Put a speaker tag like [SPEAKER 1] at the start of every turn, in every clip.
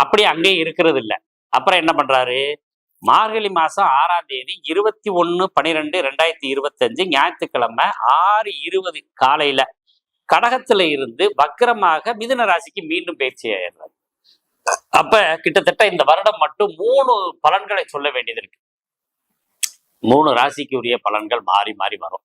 [SPEAKER 1] அப்படி அங்கேயே இருக்கிறது இல்லை அப்புறம் என்ன பண்றாரு? மார்கழி மாசம் ஆறாம் தேதி இருபத்தி ஒன்று பன்னிரெண்டு ரெண்டாயிரத்தி இருபத்தஞ்சு ஞாயிற்றுக்கிழமை ஆறு இருபது காலையில கடகத்துல இருந்து வக்கரமாக மிதுன ராசிக்கு மீண்டும் பயிற்சி ஆயிடுறாரு. அப்ப கிட்டத்தட்ட இந்த வருடம் மட்டும் மூணு பலன்களை சொல்ல வேண்டியது இருக்கு. மூணு ராசிக்கு உரிய பலன்கள் மாறி மாறி வரும்.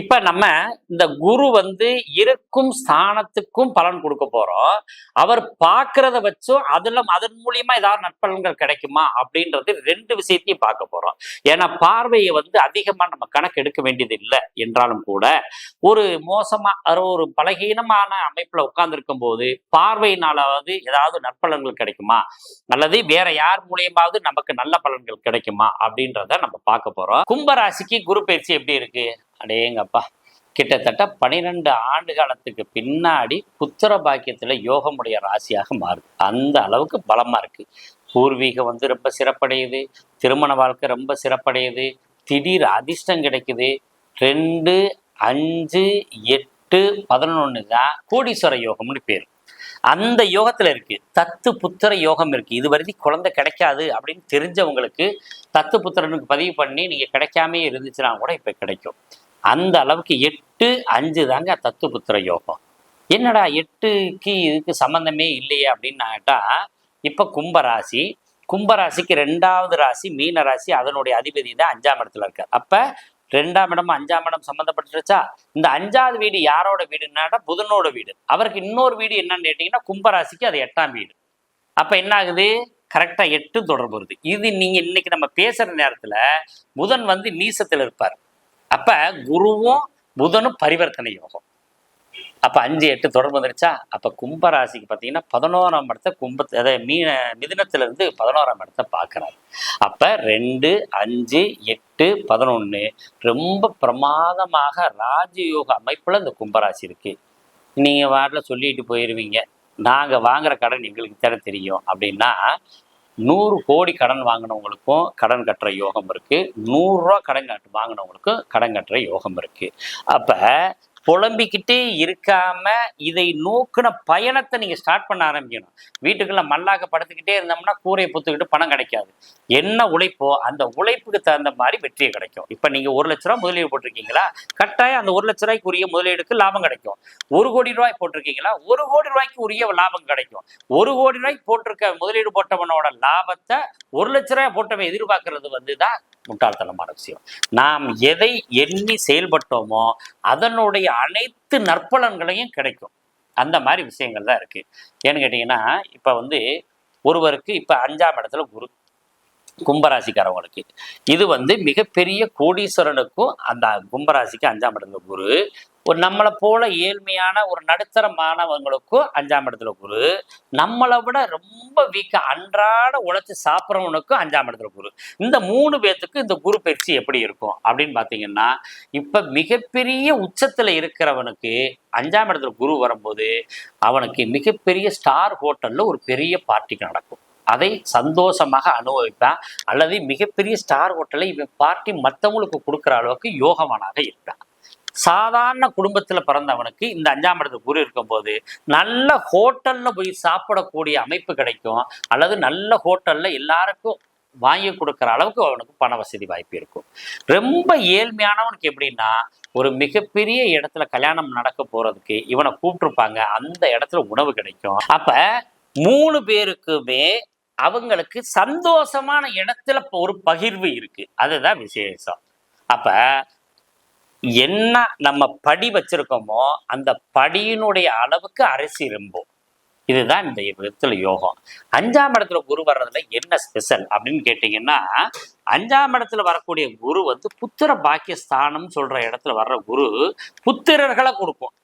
[SPEAKER 1] இப்ப நம்ம இந்த குரு வந்து இருக்கும் ஸ்தானத்துக்கும் பலன் கொடுக்க போறோம். அவர் பார்க்கறத வச்சும் அதுல அதன் மூலியமா ஏதாவது நற்பலன்கள் கிடைக்குமா அப்படின்றது ரெண்டு விஷயத்தையும் பார்க்க போறோம். ஏன்னா பார்வையை வந்து அதிகமா நம்ம கணக்கு எடுக்க வேண்டியது இல்லை என்றாலும் கூட ஒரு மோசமா ஒரு பலகீனமான அமைப்புல உட்கார்ந்துருக்கும் போது பார்வையினாலாவது ஏதாவது நற்பலன்கள் கிடைக்குமா? அல்லது வேற யார் மூலியமாவது நமக்கு நல்ல பலன்கள் கிடைக்குமா? அப்படின்றத நம்ம பார்க்க போறோம். கும்பராசிக்கு குரு பயிற்சி எப்படி இருக்கு? அடேங்கப்பா. கிட்டத்தட்ட பனிரெண்டு ஆண்டு காலத்துக்கு பின்னாடி புத்திர பாக்கியத்துல யோகமுடைய ராசியாக மாறுது. அந்த அளவுக்கு பலமா இருக்கு. பூர்வீகம் வந்து ரொம்ப சிறப்படையுது. திருமண வாழ்க்கை ரொம்ப சிறப்படையுது. திடீர் அதிர்ஷ்டம் கிடைக்குது. ரெண்டு அஞ்சு எட்டு பதினொன்று தான் கோடீஸ்வர யோகம்னு பேர். அந்த யோகத்துல இருக்கு. தத்து புத்திர யோகம் இருக்கு. இது வரைக்கும் குழந்தை கிடைக்காது அப்படின்னு தெரிஞ்சவங்களுக்கு தத்து புத்திரனுக்கு பதிவு பண்ணி நீங்க கிடைக்காமே இருந்துச்சுன்னா கூட இப்ப கிடைக்கும். அந்த அளவுக்கு எட்டு அஞ்சு தாங்க தத்து புத்திர யோகம். என்னடா எட்டுக்கு இதுக்கு சம்பந்தமே இல்லையே அப்படின்னு நான் இப்போ கும்பராசி கும்பராசிக்கு ரெண்டாவது ராசி மீன ராசி அதனுடைய அதிபதி தான் அஞ்சாம் இடத்துல இருக்கார். அப்போ ரெண்டாம் இடம் அஞ்சாம் இடம் சம்மந்தப்பட்டுருச்சா இந்த அஞ்சாவது வீடு யாரோட வீடுன்னாடா புதனோட வீடு. அவருக்கு இன்னொரு வீடு என்னன்னு கேட்டிங்கன்னா கும்பராசிக்கு அது எட்டாம் வீடு. அப்போ என்ன ஆகுது? கரெக்டாக எட்டு தொடர்பு வருது. இது நீங்கள் இன்னைக்கு நம்ம பேசுகிற நேரத்தில் புதன் வந்து நீசத்தில் இருப்பார். அப்ப குருவும் புதனும் பரிவர்த்தனை யோகம். அப்ப அஞ்சு எட்டு தொடர்பு வந்துருச்சா? அப்ப கும்பராசிக்கு பார்த்தீங்கன்னா பதினோராம் இடத்த கும்ப அதாவது மீன மிதினத்துல இருந்து பதினோராம் இடத்த பார்க்கறாரு. அப்ப ரெண்டு அஞ்சு எட்டு பதினொன்னு ரொம்ப பிரமாதமாக ராஜயோக அமைப்புல இந்த கும்பராசி இருக்கு. நீங்க வாரில சொல்லிட்டு போயிருவீங்க. நாங்க வாங்குற கடன் எங்களுக்கு தானே தெரியும். அப்படின்னா நூறு கோடி கடன் வாங்கினவங்களுக்கும் கடன் கட்டுற யோகம் இருக்கு. நூறுரூவா கடன் கட்டு வாங்கினவங்களுக்கும் கடன் கட்டுற யோகம் இருக்கு. அப்ப புலம்பிக்கிட்டே இருக்காம இதை நோக்கின பயணத்தை நீங்க ஸ்டார்ட் பண்ண ஆரம்பிக்கணும். வீட்டுக்குள்ள மல்லாக்க படுத்துக்கிட்டே இருந்தோம்னா கூரையை பொத்துக்கிட்டு பணம் கிடைக்காது. என்ன உழைப்போ அந்த உழைப்புக்கு தகுந்த மாதிரி வெற்றியை கிடைக்கும். இப்ப நீங்க ஒரு லட்ச ரூபாய் முதலீடு போட்டிருக்கீங்களா? கட்டாயம் அந்த ஒரு லட்ச ரூபாய்க்கு உரிய முதலீடுக்கு லாபம் கிடைக்கும். ஒரு கோடி ரூபாய் போட்டிருக்கீங்களா? ஒரு கோடி ரூபாய்க்கு உரிய லாபம் கிடைக்கும். ஒரு கோடி ரூபாய்க்கு போட்டிருக்க முதலீடு போட்டவனோட லாபத்தை ஒரு லட்ச ரூபாய் போட்டவன் எதிர்பார்க்கறது வந்து தான் முட்டாள்தனமான விஷயம். நாம் எதை எண்ணி செயல்பட்டோமோ அதனுடைய அனைத்து நற்பலன்களையும் கிடைக்கும். அந்த மாதிரி விஷயங்கள் தான் இருக்கு. ஏன்னு கேட்டிங்கன்னா இப்போ வந்து ஒருவருக்கு இப்போ அஞ்சாம் இடத்துல குரு கும்பராசிக்காரவங்களுக்கு. இது வந்து மிகப்பெரிய கோடீஸ்வரனுக்கும் அந்த கும்பராசிக்கு அஞ்சாம் இடத்துல குரு ஒரு நம்மளை போல ஏழ்மையான ஒரு நடுத்தர மாணவங்களுக்கும் அஞ்சாம் இடத்துல குரு. நம்மளை விட ரொம்ப வீக்கா அன்றாட உழைச்சி சாப்பிட்றவனுக்கும் அஞ்சாம் இடத்துல குரு. இந்த மூணு பேர்த்துக்கு இந்த குரு பயிற்சி எப்படி இருக்கும்? அப்படின்னு பார்த்தீங்கன்னா இப்போ மிகப்பெரிய உச்சத்தில் இருக்கிறவனுக்கு அஞ்சாம் இடத்துல குரு வரும்போது அவனுக்கு மிகப்பெரிய ஸ்டார் ஹோட்டலில் ஒரு பெரிய பார்ட்டிக்கு நடக்கும். அதை சந்தோஷமாக அனுபவிப்பான். அல்லது மிகப்பெரிய ஸ்டார் ஹோட்டலை இவன் பார்ட்டி மற்றவங்களுக்கு கொடுக்குற அளவுக்கு யோகவானாக இருப்பான். சாதாரண குடும்பத்தில் பிறந்தவனுக்கு இந்த அஞ்சாம் இடத்துக்கு குரு இருக்கும்போது நல்ல ஹோட்டல்ல போய் சாப்பிடக்கூடிய அமைப்பு கிடைக்கும். அல்லது நல்ல ஹோட்டல்ல எல்லாருக்கும் வாங்கி கொடுக்குற அளவுக்கு அவனுக்கு பண வசதி வாய்ப்பு இருக்கும். ரொம்ப ஏழ்மையானவனுக்கு எப்படின்னா ஒரு மிகப்பெரிய இடத்துல கல்யாணம் நடக்க போறதுக்கு இவனை கூப்பிட்டுருப்பாங்க. அந்த இடத்துல உணவு கிடைக்கும். அப்ப மூணு பேருக்குமே அவங்களுக்கு சந்தோஷமான இடத்துல ஒரு பகிர்வு இருக்கு. அதுதான் விசேஷம். அப்ப என்ன நம்ம படி வச்சிருக்கோமோ அந்த படியினுடைய அளவுக்கு அரிசி இரும்போம் இதுதான் இந்த விதத்துல யோகம். அஞ்சாம் இடத்துல குரு வர்றதுல என்ன ஸ்பெஷல் அப்படின்னு கேட்டீங்கன்னா அஞ்சாம் இடத்துல வரக்கூடிய குரு வந்து புத்திர பாக்கியஸ்தானம் சொல்ற இடத்துல வர்ற குரு புத்திரர்களை கொடுக்கும்.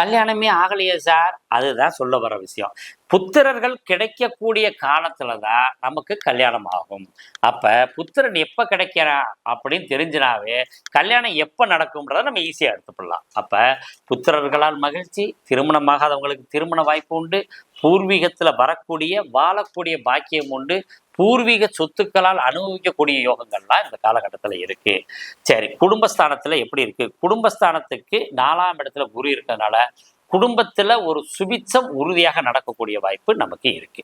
[SPEAKER 1] கல்யாணமே ஆகலையே சார் அதுதான் சொல்ல வர விஷயம். புத்திரர்கள் கிடைக்கக்கூடிய காலத்துல தான் நமக்கு கல்யாணம் ஆகும் அப்ப புத்திரன் எப்ப கிடைக்கிறா அப்படின்னு தெரிஞ்சினாவே கல்யாணம் எப்ப நடக்கும்ன்றத நம்ம ஈஸியா எடுத்துக்கலாம் அப்ப புத்திரர்களால் மகிழ்ச்சி திருமணமாகாதவங்களுக்கு திருமண வாய்ப்பு உண்டு பூர்வீகத்துல வரக்கூடிய வாழக்கூடிய பாக்கியம் உண்டு பூர்வீக சொத்துக்களால் அனுபவிக்கக்கூடிய யோகங்கள்லாம் இந்த காலகட்டத்தில் இருக்கு. சரி குடும்பஸ்தானத்துல எப்படி இருக்கு? குடும்பஸ்தானத்துக்கு நாலாம் இடத்துல குரு இருக்கிறதுனால குடும்பத்துல ஒரு சுபிச்சம் உறுதியாக நடக்கக்கூடிய வாய்ப்பு நமக்கு இருக்கு.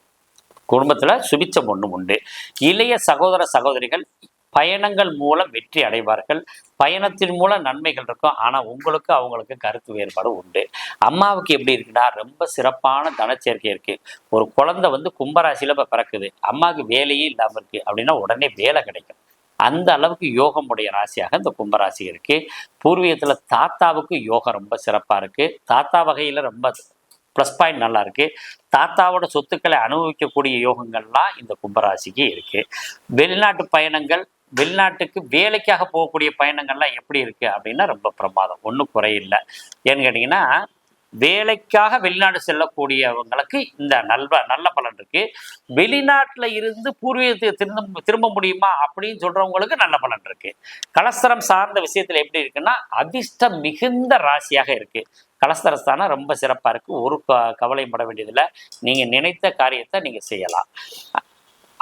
[SPEAKER 1] குடும்பத்துல சுபிச்சம் ஒன்று உண்டு. இளைய சகோதர சகோதரிகள் பயணங்கள் மூலம் வெற்றி அடைவார்கள். பயணத்தின் மூலம் நன்மைகள் இருக்கும். ஆனா உங்களுக்கு அவங்களுக்கு கருத்து வேறுபாடு உண்டு. அம்மாவுக்கு எப்படி இருக்குன்னா ரொம்ப சிறப்பான தனச்சேர்க்கை இருக்கு. ஒரு குழந்தை வந்து கும்பராசியில இப்போ பிறக்குது. அம்மாவுக்கு வேலையே இல்லாமல் இருக்கு. அப்படின்னா உடனே வேலை கிடைக்கும். அந்த அளவுக்கு யோகமுடைய ராசியாக இந்த கும்பராசி இருக்கு. பூர்வீகத்துல தாத்தாவுக்கு யோகம் ரொம்ப சிறப்பா இருக்கு. தாத்தா வகையில ரொம்ப ப்ளஸ் பாயிண்ட் நல்லா இருக்கு. தாத்தாவோட சொத்துக்களை அனுபவிக்கக்கூடிய யோகங்கள்லாம் இந்த கும்பராசிக்கு இருக்கு. வெளிநாட்டு பயணங்கள் வெளிநாட்டுக்கு வேலைக்காக போகக்கூடிய பயணங்கள்லாம் எப்படி இருக்கு அப்படின்னா ரொம்ப பிரமாதம். ஒன்றும் குறையில்லை. ஏன்னு கேட்டிங்கன்னா வேலைக்காக வெளிநாடு செல்லக்கூடியவங்களுக்கு இந்த நல்ல நல்ல பலன் இருக்கு. வெளிநாட்டில் இருந்து பூர்வீகத்தை திரும்ப திரும்ப முடியுமா அப்படின்னு சொல்றவங்களுக்கு நல்ல பலன் இருக்கு. கலஸ்தரம் சார்ந்த விஷயத்துல எப்படி இருக்குன்னா அதிர்ஷ்டம் மிகுந்த ராசியாக இருக்கு. கலஸ்தரஸ்தானம் ரொம்ப சிறப்பா இருக்கு. ஒரு க- கவலையும் பட வேண்டியதில்லை. நீங்க நினைத்த காரியத்தை நீங்க செய்யலாம்.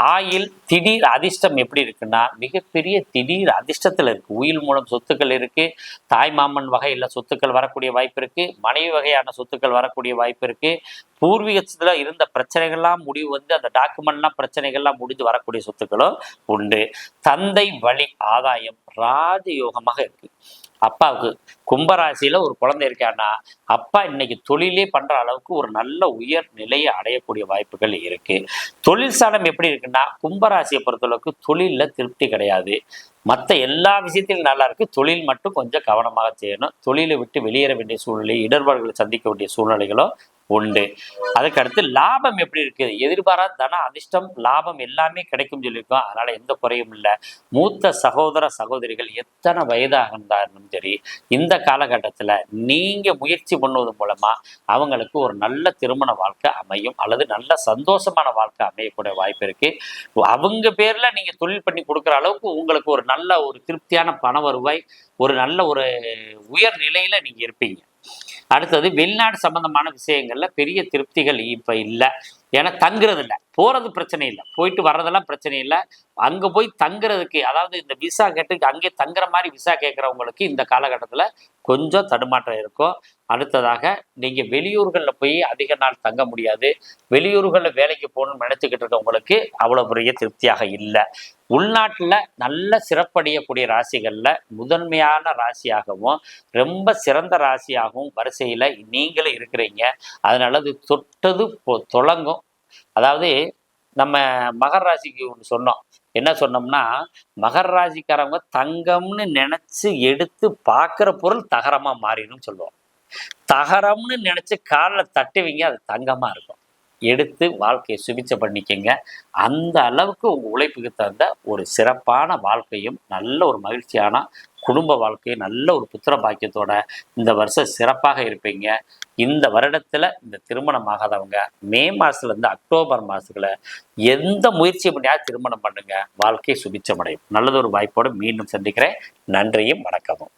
[SPEAKER 1] ஆயில் திடீர் அதிர்ஷ்டம் எப்படி இருக்குன்னா மிகப்பெரிய திடீர் அதிர்ஷ்டத்துல இருக்கு. உயில் மூலம் சொத்துக்கள் இருக்கு தாய் மாமன் வகையில் சொத்துக்கள் வரக்கூடிய வாய்ப்பு இருக்கு மனைவி வகையான சொத்துக்கள் வரக்கூடிய வாய்ப்பு இருக்கு. பூர்வீகத்துல இருந்த பிரச்சனைகள்லாம் முடிவு வந்து அந்த டாக்குமெண்ட்லாம் பிரச்சனைகள்லாம் முடிஞ்சு வரக்கூடிய சொத்துக்களும் உண்டு. தந்தை வழி ஆதாயம் ராஜயோகமாக இருக்கு. அப்பாவுக்கு கும்பராசியில ஒரு குழந்தை இருக்கான்னா அப்பா இன்னைக்கு தொழிலே பண்ற அளவுக்கு ஒரு நல்ல உயர் நிலையை அடையக்கூடிய வாய்ப்புகள் இருக்கு. தொழில் சாதம் எப்படி இருக்குன்னா கும்பராசியை பொறுத்தளவுக்கு தொழில்ல திருப்தி கிடையாது. மற்ற எல்லா விஷயத்திலும் நல்லா இருக்கு. தொழில் மட்டும் கொஞ்சம் கவனமாக செய்யணும். தொழிலை விட்டு வெளியேற வேண்டிய சூழ்நிலை இடர்பாடுகளை சந்திக்க வேண்டிய சூழ்நிலைகளும் உண்டு. அதுக்கு அடுத்து லாபம் எப்படி இருக்கு எதிர்பாராத தன அதிர்ஷ்டம் லாபம் எல்லாமே கிடைக்கும் சொல்லியிருக்கோம். அதனால எந்த குறையும் இல்லை. மூத்த சகோதர சகோதரிகள் எத்தனை வயதாக இருந்தாலும் சரி இந்த காலகட்டத்துல நீங்க முயற்சி பண்ணுவது மூலமா அவங்களுக்கு ஒரு நல்ல திருமண வாழ்க்கை அமையும். அல்லது நல்ல சந்தோஷமான வாழ்க்கை அமையக்கூடிய வாய்ப்பு இருக்கு. அவங்க பேர்ல நீங்க தொழில் பண்ணி கொடுக்குற அளவுக்கு உங்களுக்கு ஒரு நல்ல ஒரு திருப்தியான பண வருவாய் ஒரு நல்ல ஒரு உயர் நிலையில நீங்க இருப்பீங்க. அடுத்தது வெளிநாடு சம்பந்தமான விஷயங்கள்ல பெரிய திருப்திகள் இப்ப இல்லை. ஏன்னா தங்குறது இல்லை. போறது பிரச்சனை இல்லை. போயிட்டு வர்றதெல்லாம் பிரச்சனை இல்லை. அங்க போய் தங்குறதுக்கு அதாவது இந்த விசா கேட்டு அங்கே தங்குற மாதிரி விசா கேட்குறவங்களுக்கு இந்த காலகட்டத்தில் கொஞ்சம் தடுமாற்றம் இருக்கும். அடுத்ததாக நீங்க வெளியூர்களில் போய் அதிக நாள் தங்க முடியாது. வெளியூர்களில் வேலைக்கு போகணும்னு நினைச்சுக்கிட்டு இருக்கவங்களுக்கு அவ்வளோ பெரிய திருப்தியாக இல்லை. உள்நாட்டில் நல்ல சிறப்படையக்கூடிய ராசிகளில் முதன்மையான ராசியாகவும் ரொம்ப சிறந்த ராசியாகவும் வரிசையில் நீங்களும் இருக்கிறீங்க. அதனால அது தொட்டது தொடங்கும். அதாவது நம்ம மகர் ராசிக்கு ஒன்று சொன்னோம். என்ன சொன்னோம்னா மகர் ராசிக்காரவங்க தங்கம்னு நினச்சி எடுத்து பார்க்குற பொருள் தகரமாக மாறிடும் சொல்லுவோம். தகரம்னு நினச்சி காலில் தட்டுவீங்க அது தங்கமாக இருக்கும். எடுத்து வாழ்க்கையை சுபிச்ச பண்ணிக்கங்க. அந்த அளவுக்கு உங்கள் உழைப்புக்கு தகுந்த ஒரு சிறப்பான வாழ்க்கையும் நல்ல ஒரு மகிழ்ச்சியான குடும்ப வாழ்க்கையும் நல்ல ஒரு புத்திர பாக்கியத்தோட இந்த வருஷம் சிறப்பாக இருப்பீங்க. இந்த வருடத்தில் இந்த திருமணம் ஆகாதவங்க மே மாதத்துலேருந்து அக்டோபர் மாதத்துல எந்த முயற்சி பண்ணியாவது திருமணம் பண்ணுங்கள் வாழ்க்கையை சுபிச்சமடையும். நல்லதொரு வாய்ப்போடு மீண்டும் சந்திக்கிறேன். நன்றியும் வணக்கமும்.